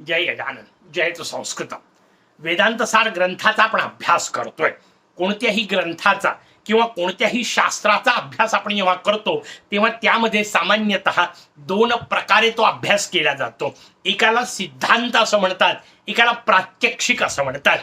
जय गजानन जयच संस्कृत वेदांतसार ग्रंथाचा आपण अभ्यास करतोय. कोणत्याही ग्रंथाचा किंवा कोणत्याही शास्त्राचा अभ्यास आपण जेव्हा करतो तेव्हा त्यामध्ये सामान्यतः दोन प्रकारे तो अभ्यास केला जातो. एकाला सिद्धांत असं म्हणतात एकाला प्रात्यक्षिक असं म्हणतात.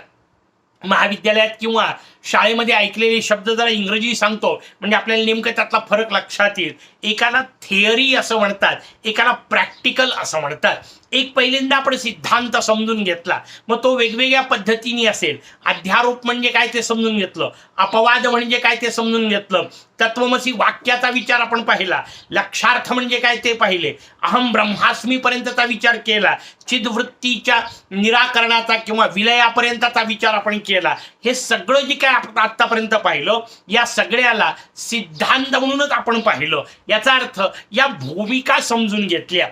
महाविद्यालयात किंवा शाळेमध्ये ऐकलेले शब्द जरा इंग्रजी सांगतो म्हणजे आपल्याला नेमकं त्यातला फरक लक्षात येईल. एकाला थिअरी असं म्हणतात एकाला प्रॅक्टिकल असं म्हणतात. एक पहिल्यांदा आपण सिद्धांत समजून घेतला. मग तो वेगवेगळ्या पद्धतीने असेल. अध्यारोप म्हणजे काय ते समजून घेतलं. अपवाद म्हणजे काय ते समजून घेतलं. तत्वमसी वाक्याचा विचार आपण पाहिला. लक्षार्थ म्हणजे काय ते पाहिले. अहम ब्रह्मास्मीपर्यंतचा विचार केला. चिदवृत्तीच्या निराकरणाचा किंवा विलयापर्यंतचा विचार आपण केला. हे सगळं जे काय आपण आत्तापर्यंत पाहिलं या सगळ्याला सिद्धांत म्हणूनच आपण पाहिलं. याचा अर्थ या भूमिका समजून घेतल्या.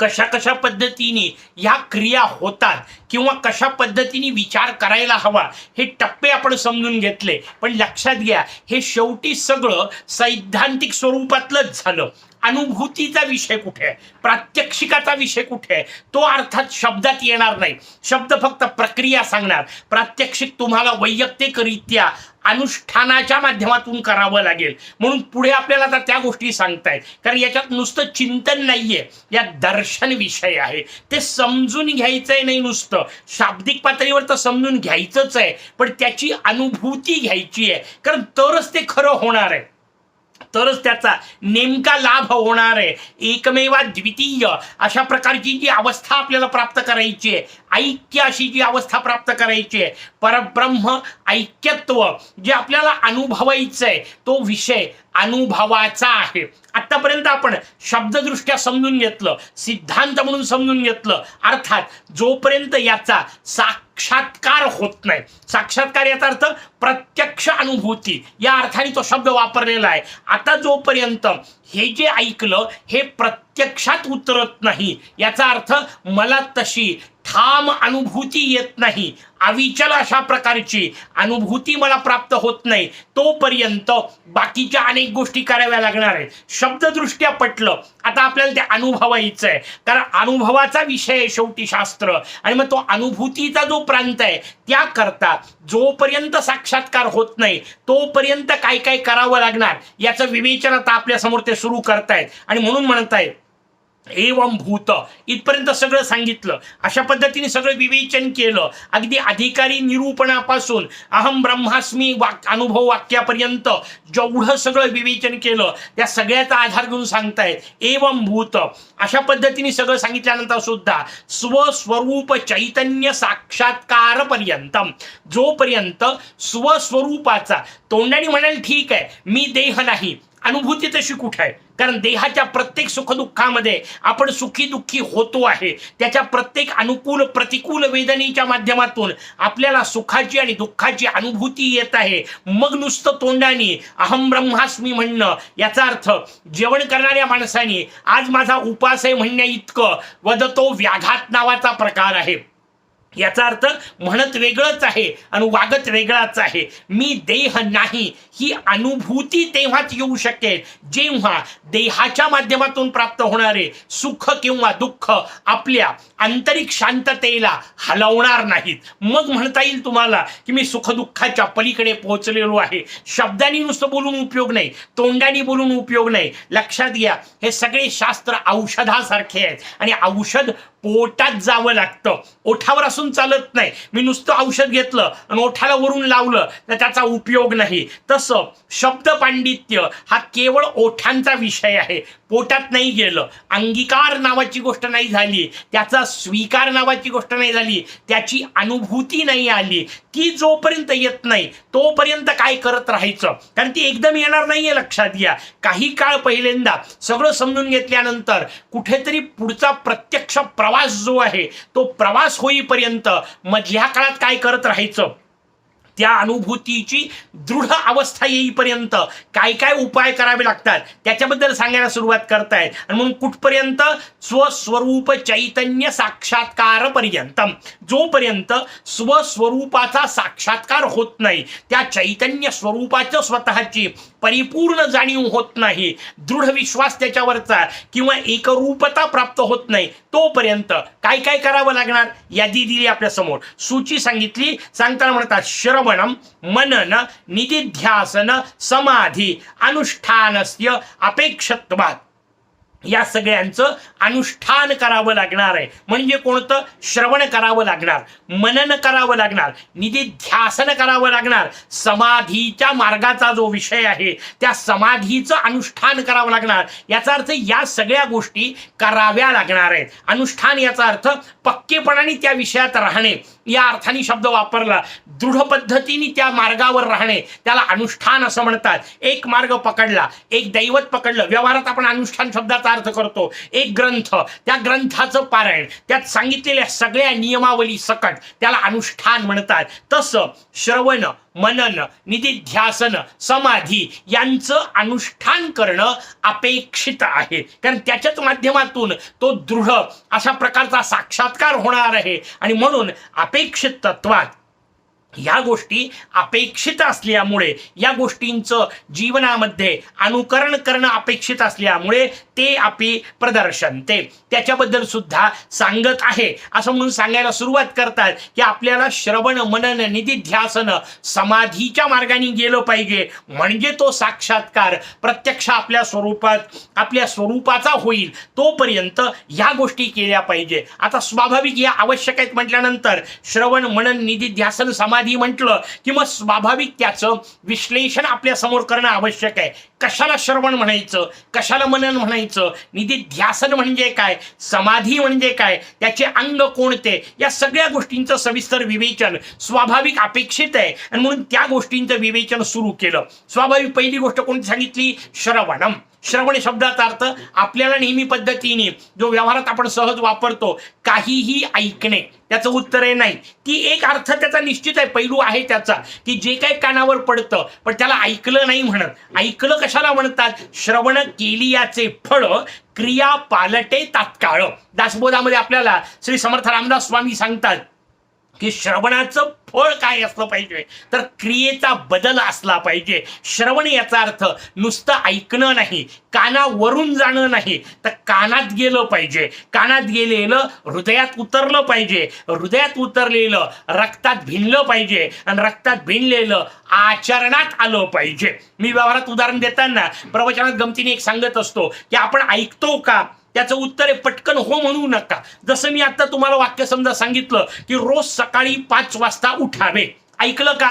कशा कशा पद्धतीने ह्या क्रिया होतात किंवा कशा पद्धतीने विचार करायला हवा हे टप्पे आपण समजून घेतले. पण लक्षात घ्या हे शेवटी सगळं सैद्धांतिक स्वरूपातलंच झालं. अनुभूतीचा विषय कुठे? आहे प्रात्यक्षिकाचा विषय कुठे? आहे तो अर्थात शब्दात येणार नाही. शब्द फक्त प्रक्रिया सांगणार. प्रात्यक्षिक तुम्हाला वैयक्तिकरित्या अनुष्ठानाच्या माध्यमातून करावं लागेल. म्हणून पुढे आपल्याला आता त्या गोष्टी सांगतायत. कारण याच्यात नुसतं चिंतन नाहीये. यात दर्शन विषय आहे. ते समजून घ्यायचंय नाही नुसतं. शाब्दिक पातळीवर तर समजून घ्यायचंच आहे पण त्याची अनुभूती घ्यायची आहे. कारण तरच ते खरं होणार आहे. तरच त्याचा नेमका लाभ होणार आहे. एकमेवा द्वितीय अशा प्रकारची जी अवस्था आपल्याला प्राप्त करायची आहे ऐक्य अशी जी अवस्था प्राप्त करायची आहे परब्रह्म ऐक्यत्व जे आपल्याला अनुभवायचं आहे तो विषय अनुभवाचा आहे. आतापर्यंत आपण शब्ददृष्ट्या समजून घेतलं सिद्धांत म्हणून समजून घेतलं अर्थात जोपर्यंत याचा साक्षात्कार होत नाही. साक्षात्कार याचा अर्थ प्रत्यक्ष अनुभूती. या अर्थाने तो शब्द वापरलेला आहे. आता जोपर्यंत हे जे ऐकलं हे प्रत्यक्षात उतरत नाही याचा अर्थ मला तशी ठाम अनुभूती येत नाही. अविचल अशा प्रकारची अनुभूती मला प्राप्त होत नाही. तोपर्यंत बाकीच्या अनेक गोष्टी कराव्या लागणार आहेत. शब्ददृष्ट्या पटलं आता आपल्याला ते अनुभवायचं आहे. कारण अनुभवाचा विषय आहे शेवटी शास्त्र. आणि मग तो अनुभूतीचा जो प्रांत आहे त्याकरता जोपर्यंत साक्षात्कार होत नाही तोपर्यंत काय काय करावं लागणार याचं विवेचन आता आपल्यासमोर ते सुरू करतायत. आणि म्हणून म्हणतायत एवम भूत. इथपर्यंत सगळं सांगितलं. अशा पद्धतीने सगळं विवेचन केलं. अगदी अधिकारी निरूपणापासून अहम ब्रह्मास्मी वाक अनुभव वाक्यापर्यंत जेवढं सगळं विवेचन केलं त्या सगळ्याचा आधार घेऊन सांगतायत एवम भूत. अशा पद्धतीने सगळं सांगितल्यानंतर सुद्धा स्वस्वरूप चैतन्य साक्षात्कार पर्यंत जोपर्यंत स्वस्वरूपाचा तोंडाने म्हणाल ठीक आहे मी देह नाही अनुभूती तशी कुठे आहे? कारण देहाच्या प्रत्येक सुखदुःखामध्ये आपण सुखी दुःखी होतो आहे. त्याच्या प्रत्येक अनुकूल प्रतिकूल वेदनेच्या माध्यमातून आपल्याला सुखाची आणि दुःखाची अनुभूती येत आहे. मग नुसतं तोंडाने अहम ब्रह्मास्मी म्हणणं याचा अर्थ जेवण करणाऱ्या माणसाने आज माझा उपास आहे म्हणण्या इतकं वदतो व्याघात नावाचा प्रकार आहे. याचा अर्थ म्हणत वेगळंच आहे आणि वागत वेगळाच आहे. मी देह नाही ही अनुभूती तेव्हाच येऊ शकेल. जेव्हा देहाच्या माध्यमातून प्राप्त होणारे सुख किंवा दुःख आपल्या आंतरिक शांततेला हलवणार नाहीत. मग म्हणता येईल तुम्हाला की मी सुखदुःखाच्या पलीकडे पोहोचलेलो आहे. शब्दांनी नुसतं बोलून उपयोग नाही तोंडाने बोलून उपयोग नाही. लक्षात घ्या हे सगळे शास्त्र औषधासारखे आहेत आणि औषध पोटात जावं लागतं. ओठावर असून चालत नाही. मी नुसतं औषध घेतलं आणि ओठाला वरून लावलं तर त्याचा उपयोग नाही. तसं शब्द पांडित्य हा केवळ ओठांचा विषय आहे. पोटात नाही गेलं अंगीकार नावाची गोष्ट नाही झाली त्याचा स्वीकार नावाची गोष्ट नाही झाली त्याची अनुभूती नाही आली. ती जोपर्यंत येत नाही तोपर्यंत काय करत राहायचं? कारण ती एकदम येणार नाहीये लक्षात घ्या. काही काळ पहिल्यांदा सगळं समजून घेतल्यानंतर कुठेतरी पुढचा प्रत्यक्ष प्रवास जो आहे तो प्रवास होईपर्यंत मधल्या काळात काय करत राहायचं? त्या अनुभूतीची दृढ अवस्था येईपर्यंत काय काय उपाय करावे लागतात त्याच्याबद्दल सांगायला सुरुवात करतायत. आणि म्हणून कुठपर्यंत? स्वस्वरूप चैतन्य साक्षात्कार पर्यंत जोपर्यंत स्वस्वरूपाचा साक्षात्कार होत नाही त्या चैतन्य स्वरूपाचं स्वतःची परिपूर्ण जाणीव होत नाही. दृढ विश्वास त्याच्यावरचा किंवा एकरूपता प्राप्त होत नाही. तोपर्यंत काय काय करावं लागणार? यादी दिली आपल्यासमोर सूची सांगितली. सांगताना म्हणतात श्रवणम मनन निधिध्यासन समाधी अनुष्ठानस्य अपेक्षत्वात. या सगळ्यांचं अनुष्ठान करावं लागणार आहे. म्हणजे कोणतं? श्रवण करावं लागणार मनन करावं लागणार निधीध्यासन करावं लागणार. समाधीच्या मार्गाचा जो विषय आहे त्या समाधीचं अनुष्ठान करावं लागणार. याचा अर्थ या सगळ्या गोष्टी कराव्या लागणार आहेत. अनुष्ठान याचा अर्थ पक्केपणाने त्या विषयात राहणे. या अर्थाने शब्द वापरला दृढ पद्धतीने त्या मार्गावर राहणे. त्याला अनुष्ठान असं म्हणतात. एक मार्ग पकडला एक दैवत पकडलं. व्यवहारात आपण अनुष्ठान शब्दाचा अर्थ करतो. एक ग्रंथ त्या ग्रंथाचं पारायण त्यात सांगितलेल्या सगळ्या नियमावली सकट त्याला अनुष्ठान म्हणतात. तसं श्रवण मनन निधिध्यासन समाधी यांचं अनुष्ठान करणं अपेक्षित आहे. कारण त्याच्याच माध्यमातून तो दृढ अशा प्रकारचा साक्षात्कार होणार आहे. आणि म्हणून अपेक्षित तत्वात या गोष्टी अपेक्षित असल्यामुळे या गोष्टींचं जीवनामध्ये अनुकरण करणं अपेक्षित असल्यामुळे ते आपली प्रदर्शन ते त्याच्याबद्दल सुद्धा सांगत आहे. असं म्हणून सांगायला सुरुवात करतात की आपल्याला श्रवण मनन निधिध्यासन समाधीच्या मार्गाने गेलं पाहिजे. म्हणजे तो साक्षात्कार प्रत्यक्ष आपल्या स्वरूपात आपल्या स्वरूपाचा होईल तोपर्यंत या गोष्टी केल्या पाहिजे. आता स्वाभाविक या आवश्यक आहेत म्हटल्यानंतर श्रवण मनन निधिध्यासन समाधी म्हटलं की मग स्वाभाविक त्याचं विश्लेषण आपल्यासमोर करणं आवश्यक आहे. कशाला श्रवण म्हणायचं? कशाला मनन म्हणायचं? निधिध्यासन म्हणजे काय? समाधी म्हणजे काय? त्याचे अंग कोणते? या सगळ्या गोष्टींचं सविस्तर विवेचन स्वाभाविक अपेक्षित आहे. आणि म्हणून त्या गोष्टींचं विवेचन सुरू केलं. स्वाभाविक पहिली गोष्ट कोणती सांगितली? श्रवणम. श्रवण शब्दाचा अर्थ आपल्याला नेहमी पद्धतीने जो व्यवहारात आपण सहज वापरतो काहीही ऐकणे. त्याचं उत्तर आहे नाही. ती एक अर्थ त्याचा निश्चित आहे पैलू आहे त्याचा की जे काही कानावर पडतं पण त्याला ऐकलं नाही म्हणत. ऐकलं कशाला म्हणतात? श्रवण केली याचे फळ क्रिया पालटे तात्काळ. दासबोधामध्ये आपल्याला श्री समर्थ रामदास स्वामी सांगतात की श्रवणाचं फळ काय असलं पाहिजे? तर क्रियेचा बदल असला पाहिजे. श्रवण याचा अर्थ नुसतं ऐकणं नाही कानावरून जाणं नाही तर कानात गेलं पाहिजे. कानात गेलेलं हृदयात उतरलं पाहिजे. हृदयात उतरलेलं रक्तात भिनलं पाहिजे आणि रक्तात भिनलेलं आचरणात आलं पाहिजे. मी व्यवहारात उदाहरण देताना प्रवचनात गमतीने एक सांगत असतो की आपण ऐकतो का? त्याचं उत्तर आहे पटकन हो म्हणू नका. जसं मी आता तुम्हाला वाक्य समजा सांगितलं की रोज सकाळी पाच वाजता उठावे. ऐकलं का?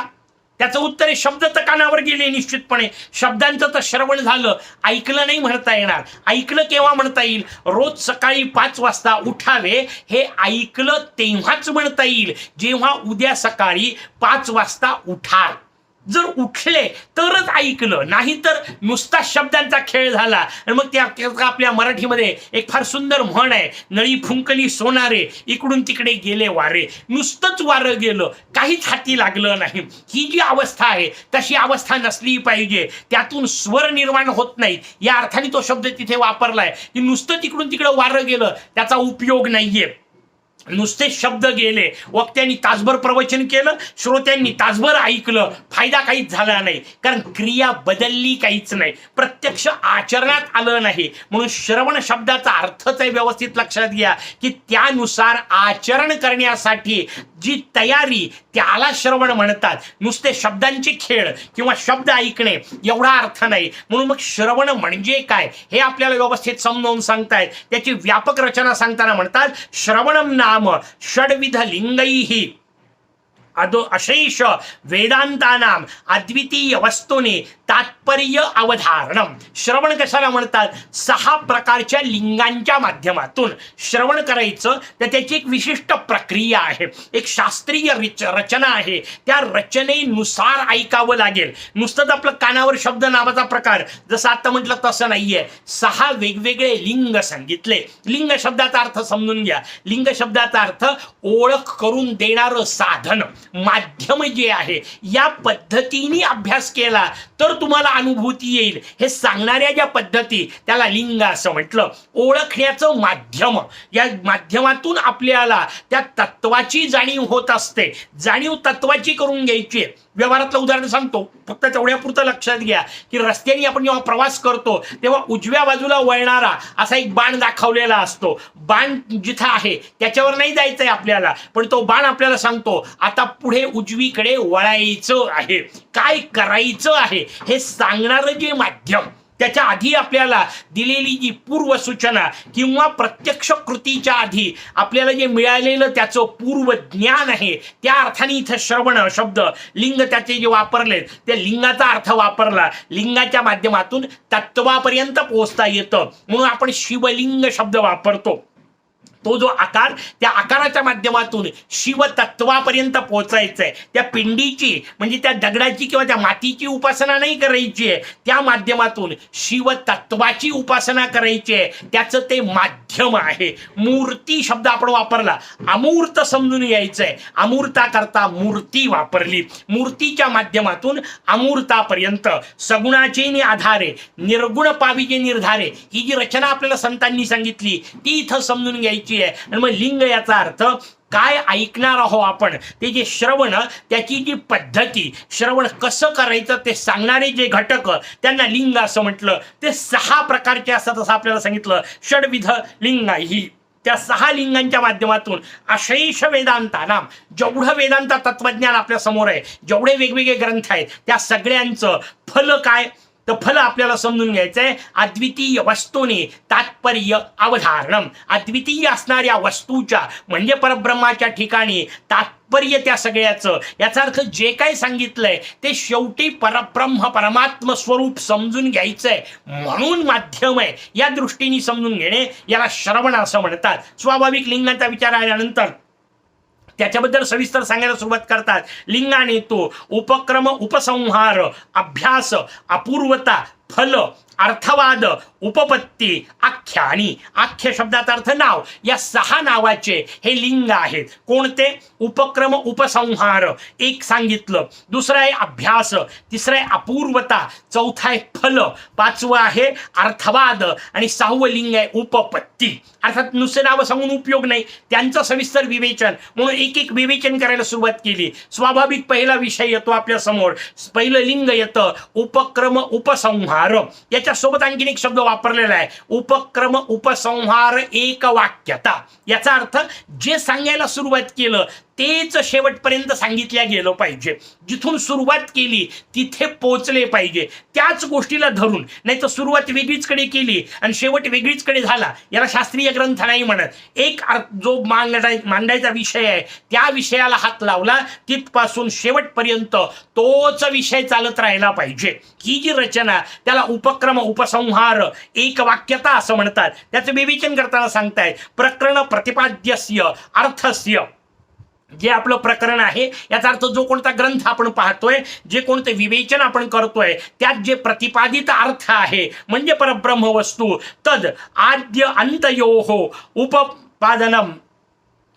त्याचं उत्तर आहे शब्द तर कानावर गेले निश्चितपणे. शब्दांचं तर श्रवण झालं. ऐकलं नाही म्हणता येणार. ऐकलं केव्हा म्हणता येईल? रोज सकाळी पाच वाजता उठावे हे ऐकलं तेव्हाच म्हणता येईल. जेव्हा उद्या सकाळी पाच वाजता उठाल. जर उठले तरच ऐकलं नाही तर नुसता शब्दांचा खेळ झाला. आणि मग त्या आपल्या मराठीमध्ये एक फार सुंदर म्हण आहे नळी फुंकली सोनारे इकडून तिकडे गेले वारे. नुसतंच वारं गेलं काहीच हाती लागलं नाही. ही जी अवस्था आहे तशी अवस्था नसली पाहिजे. त्यातून स्वर निर्माण होत नाही. या अर्थाने तो शब्द तिथे वापरलाय की नुसतं तिकडून तिकडं वारं गेलं त्याचा उपयोग नाहीये. नुसते शब्द गेले वक्त्यांनी तासभर प्रवचन केलं श्रोत्यांनी तासभर ऐकलं फायदा काहीच झाला नाही. कारण क्रिया बदलली काहीच नाही. प्रत्यक्ष आचरणात आलं नाही. म्हणून श्रवण शब्दाचा अर्थच आहे व्यवस्थित लक्षात घ्या की त्यानुसार आचरण करण्यासाठी जी तयारी त्याला श्रवण म्हणतात. नुसते शब्दांचे खेळ किंवा शब्द ऐकणे एवढा अर्थ नाही. म्हणून मग श्रवण म्हणजे काय? हे आपल्याला व्यवस्थित समजावून सांगतायत. त्याची व्यापक रचना सांगताना म्हणतात श्रवणम ना षडविध लिंगैही अदो अशेष वेदांतानाम अद्वितीय वस्तूने तात्पर्य अवधारणम. श्रवण कशाला म्हणतात? सहा प्रकारच्या लिंगांच्या माध्यमातून. श्रवण करायचं तर त्याची एक विशिष्ट प्रक्रिया आहे. एक शास्त्रीय रिच रचना आहे. त्या रचनेनुसार ऐकावं लागेल. नुसतंच आपलं कानावर शब्द नावाचा प्रकार. जसं आता म्हटलं तसं नाहीये. सहा वेगवेगळे लिंग सांगितले. लिंग शब्दाचा अर्थ समजून घ्या. लिंग शब्दाचा अर्थ ओळख करून देणारं साधन. माध्यम जे आहे या पद्धतीने अभ्यास केला तर तुम्हाला अनुभूती येईल. हे सांगणाऱ्या ज्या पद्धती त्याला लिंग असं म्हटलं. ओळखण्याचं माध्यम या माध्यमातून आपल्याला त्या तत्वाची जाणीव होत असते. जाणीव तत्वाची करून घ्यायची. आहे. व्यवहारातलं उदाहरण सांगतो. फक्त तेवढ्यापुरतं लक्षात घ्या की रस्त्याने आपण जेव्हा प्रवास करतो तेव्हा उजव्या बाजूला वळणारा असा एक बाण दाखवलेला असतो. बाण जिथं आहे त्याच्यावर नाही जायचंय आपल्याला पण तो बाण आपल्याला सांगतो आता पुढे उजवीकडे वळायचं आहे. काय करायचं आहे? हे सांगणारं जे माध्यम. त्याच्या आधी आपल्याला दिलेली जी पूर्व सूचना किंवा प्रत्यक्ष कृतीच्या आधी आपल्याला जे मिळालेलं त्याचं पूर्व ज्ञान आहे त्या अर्थाने इथं श्रवण शब्द लिंग त्याचे जे वापरलेत त्या लिंगाचा अर्थ वापरला. लिंगाच्या माध्यमातून तत्वापर्यंत पोहोचता येतं. म्हणून आपण शिवलिंग शब्द वापरतो. तो जो आकार त्या आकाराच्या माध्यमातून शिवतत्वापर्यंत पोहोचायचं आहे त्या पिंडीची म्हणजे त्या दगडाची किंवा त्या मातीची उपासना नाही करायची आहे. त्या माध्यमातून शिवतत्वाची उपासना करायची आहे. त्याचं ते माध्यम आहे. मूर्ती शब्द आपण वापरला. अमूर्त समजून यायचं आहे अमूर्ता करता मूर्ती वापरली. मूर्तीच्या माध्यमातून अमूर्तापर्यंत सगुणाचे नि आधारे निर्गुण पाविजे निर्धारे ही जी रचना आपल्याला संतांनी सांगितली ती इथं समजून घ्यायची आहे. आणि मग लिंग याचा अर्थ काय ऐकणार आहो आपण? ते जे श्रवण त्याची जी पद्धती श्रवण कसं करायचं ते सांगणारे जे घटक त्यांना लिंग असं म्हटलं. ते सहा प्रकारचे असतात असं आपल्याला सांगितलं. षडविध लिंग ही त्या सहा लिंगांच्या माध्यमातून अशेष वेदांतानाम जेवढं वेदांत तत्वज्ञान आपल्यासमोर आहे जेवढे वेगवेगळे ग्रंथ आहेत त्या सगळ्यांचं फल काय? तर फल आपल्याला समजून घ्यायचंय. अद्वितीय वस्तूने तात्पर्य अवधारणम अद्वितीय असणाऱ्या वस्तूच्या म्हणजे परब्रह्माच्या ठिकाणी तात्पर्य त्या सगळ्याचं. याचा अर्थ जे काही सांगितलंय ते शेवटी परब्रह्म परमात्म स्वरूप समजून घ्यायचंय. म्हणून माध्यम आहे. या दृष्टीने समजून घेणे याला श्रवण असं म्हणतात. स्वाभाविक लिंगाचा विचार आल्यानंतर त्याच्याबद्दल सविस्तर सांगायला सुरुवात करतात. लिंगाने तो उपक्रम उपसंहार अभ्यास अपूर्वता फल अर्थवाद उपपत्ती आख्यानी आख्य शब्दाचा अर्थ नाव. या सहा नावाचे हे लिंग आहेत. कोणते? उपक्रम उपसंहार. एक सांगितलं. दुसरं आहे अभ्यास. तिसरं आहे अपूर्वता. चौथा आहे फल. पाचवं आहे अर्थवाद. आणि सहावं लिंग आहे उपपत्ती. अर्थात नुसते नावं सांगून उपयोग नाही. त्यांचं सविस्तर विवेचन. म्हणून एक एक विवेचन करायला सुरुवात केली. स्वाभाविक पहिला विषय येतो आपल्यासमोर. पहिलं लिंग येतं. उपक्रम उपसंहार. याच्यासोबत आणखीन एक शब्द वापरलेला आहे. उपक्रम उपसंहार एक वाक्यता याचा अर्थ जे सांगायला सुरुवात केलं तेच शेवटपर्यंत सांगितल्या गेलं पाहिजे. जिथून सुरुवात केली तिथे पोचले पाहिजे. त्याच गोष्टीला धरून नाही तर सुरुवात वेगळीचकडे केली आणि शेवट वेगळीचकडे झाला. याला शास्त्रीय ग्रंथ नाही म्हणत. एक अर्थ जो मांडाय मांडायचा विषय आहे त्या विषयाला हात लावला तिथपासून शेवटपर्यंत तोच विषय चालत राहिला पाहिजे. ही जी रचना त्याला उपक्रम उपसंहार एक वाक्यता असं म्हणतात. त्याचं विवेचन करताना सांगतायत प्रकरण प्रतिपाद्यस्य अर्थस्य. जे आपलं प्रकरण आहे याचा अर्थ जो कोणता ग्रंथ आपण पाहतोय जे कोणते विवेचन आपण करतोय त्यात जे प्रतिपादित अर्थ आहे म्हणजे परब्रह्म वस्तू तद आद्य अंतयोहो उपपादनम.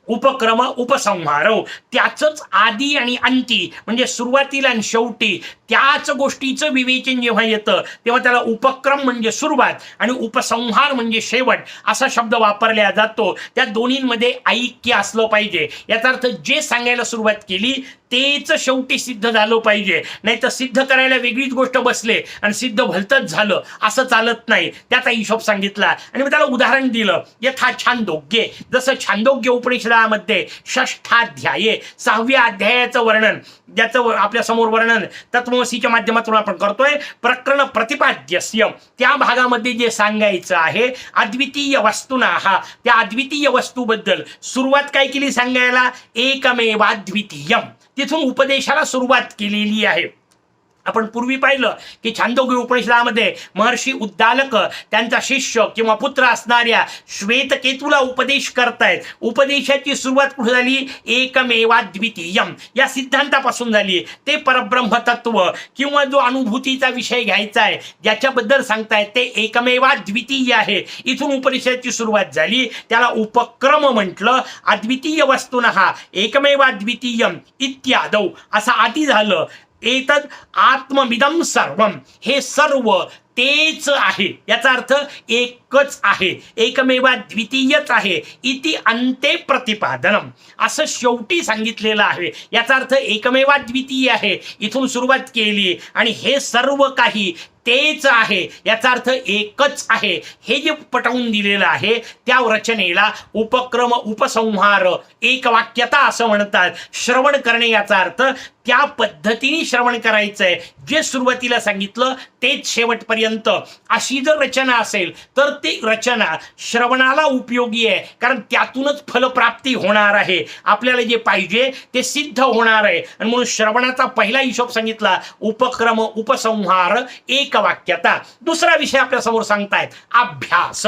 उपक्रम उपसंहार त्याचंच आदी आणि अंती म्हणजे सुरुवातीला आणि शेवटी त्याच गोष्टीचं विवेचन जेव्हा येतं तेव्हा त्याला उपक्रम म्हणजे सुरुवात आणि उपसंहार म्हणजे शेवट असा शब्द वापरला जातो. त्या दोन्हींमध्ये ऐक्य असलं पाहिजे. याचा अर्थ जे सांगायला सुरुवात केली तेच शेवटी सिद्ध झालं पाहिजे. नाही तर सिद्ध करायला वेगळीच गोष्ट बसले आणि सिद्ध भलतच झालं. असं चालत नाही. त्याचा हिशोब सांगितला. आणि मी त्याला उदाहरण दिलं. यथा छांदोग्य. जसं छांदोग्य उपनिषदामध्ये षष्ठाध्याये सहाव्या अध्यायाचं वर्णन ज्याचं आपल्यासमोर वर्णन तत्वमसीच्या माध्यमातून आपण करतोय प्रकरण प्रतिपाद्यस्य. त्या भागामध्ये जे सांगायचं आहे अद्वितीय वस्तूना. हा त्या अद्वितीय वस्तूबद्दल सुरुवात काय केली सांगायला? एकमेवाद्वितीयम. तिथून उपदेशाला सुरुवात केलेली आहे. आपण पूर्वी पाहिलं की छांदोग्य उपनिषदामध्ये महर्षी उद्दालक त्यांचा शिष्य किंवा पुत्र असणाऱ्या श्वेतकेतूला उपदेश करतायत. उपदेशाची सुरुवात कुठे झाली? एकमेवा द्वितीयम या सिद्धांतापासून झाली. ते परब्रह्म तत्व किंवा जो अनुभूतीचा विषय घ्यायचा आहे ज्याच्याबद्दल सांगतायत ते एकमेवा द्वितीय आहे. इथून उपनिषदाची सुरुवात झाली. त्याला उपक्रम म्हटलं. अद्वितीय वस्तून हा एकमेवा द्वितीयम इत्यादौ. असं आधी झालं. एतद आत्मविदम सर्वम हे सर्व तेच आहे. याचा अर्थ एकच आहे. एकमेवा द्वितीयच आहे. इति अंते प्रतिपादनम. असं शेवटी सांगितलेलं आहे. याचा अर्थ एकमेवा द्वितीय आहे. इथून सुरुवात केली. आणि हे सर्व काही तेच आहे. याचा अर्थ एकच आहे. हे जे पटवून दिलेलं आहे त्या रचनेला उपक्रम उपसंहार एक वाक्यता असं म्हणतात. श्रवण करणे याचा अर्थ त्या पद्धतीने श्रवण करायचंय. जे सुरुवातीला सांगितलं तेच शेवटपर्यंत अशी जर रचना असेल तर ती रचना श्रवणाला उपयोगी आहे. कारण त्यातूनच फलप्राप्ती होणार आहे. आपल्याला जे पाहिजे ते सिद्ध होणार आहे. आणि म्हणून श्रवणाचा पहिला हिशोब सांगितला उपक्रम उपसंहार एक वाक्यता दुसरा विषय आपल्यासमोर सांगतायत अभ्यास.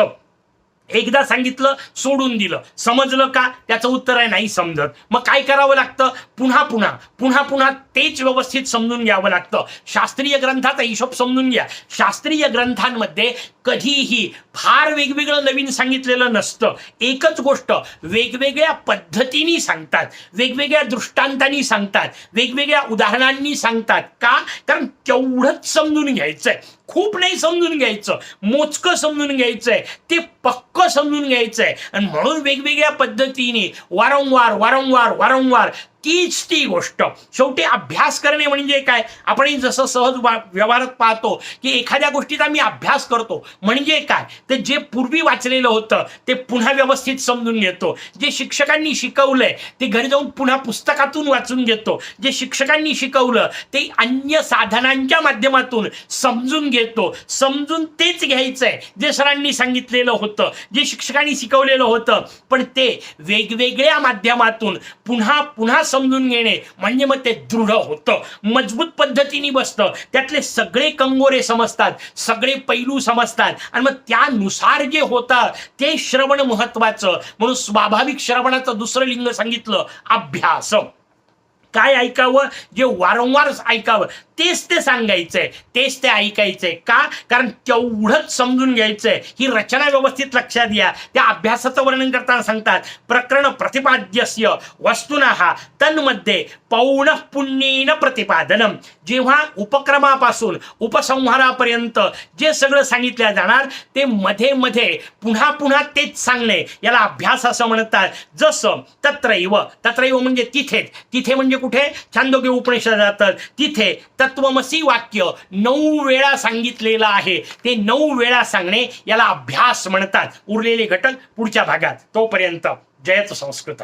एकदा सांगितलं सोडून दिलं. समजलं का? त्याचं उत्तर आहे नाही समजत. मग काय करावं लागतं? पुन्हा पुन्हा पुन्हा पुन्हा तेच व्यवस्थित समजून घ्यावं लागतं. शास्त्रीय ग्रंथाचा हिशोब समजून घ्या. शास्त्रीय ग्रंथांमध्ये कधीही फार वेगवेगळं नवीन सांगितलेलं नसतं. एकच गोष्ट वेगवेगळ्या पद्धतीने सांगतात वेगवेगळ्या दृष्टांतांनी सांगतात वेगवेगळ्या उदाहरणांनी सांगतात का? कारण तेवढंच समजून घ्यायचंय. खूप नाही समजून घ्यायचं. मोजकं समजून घ्यायचंय. ते पक्क समजून घ्यायचंय. आणि म्हणून वेगवेगळ्या पद्धतीने वारंवार वारंवार वारंवार तीच ती गोष्ट. शेवटी अभ्यास करणे म्हणजे काय? आपण जसं सहज व्यवहारात पाहतो की एखाद्या गोष्टीचा मी अभ्यास करतो. म्हणजे काय? तर जे पूर्वी वाचलेलं होतं ते पुन्हा व्यवस्थित समजून घेतो. जे शिक्षकांनी शिकवलंय ते घरी जाऊन पुन्हा पुस्तकातून वाचून घेतो. जे शिक्षकांनी शिकवलं ते अन्य साधनांच्या माध्यमातून समजून घेतो. समजून तेच घ्यायचंय जे सरांनी सांगितलेलं होतं जे शिक्षकांनी शिकवलेलं होतं. पण ते वेगवेगळ्या माध्यमातून पुन्हा पुन्हा समजून घेणे म्हणजे मग ते दृढ होतं. मजबूत पद्धतीने बसतं. त्यातले सगळे कंगोरे समजतात सगळे पैलू समजतात. आणि मग त्यानुसार जे होतं ते श्रवण महत्वाचं. म्हणून स्वाभाविक श्रवणाचं दुसरं लिंग सांगितलं अभ्यास काय ऐकावं? जे वारंवार ऐकावं. तेच ते सांगायचंय तेच ते ऐकायचंय. का? कारण तेवढंच समजून घ्यायचंय. ही रचना व्यवस्थित लक्षात घ्या. त्या अभ्यासाचं वर्णन करताना सांगतात प्रकरण प्रतिपाद्यस्य वस्तुना तन्मध्ये पौन पुण्येन प्रतिपादनम जेव्हा उपक्रमापासून उपसंहारापर्यंत जे सगळं सांगितलं जाणार ते मध्ये मध्ये पुन्हा पुन्हा तेच सांगणे. याला अभ्यास असं म्हणतात. जसं तत्रैव. तत्रैव म्हणजे तिथेच. तिथे म्हणजे कुठे? छांदोग्य उपनिषद जातात तिथे तत्वमसी वाक्य नऊ वेळा सांगितलेलं आहे. ते नऊ वेळा सांगणे याला अभ्यास म्हणतात. उरलेले घटक पुढच्या भागात. तोपर्यंत जयत संस्कृत.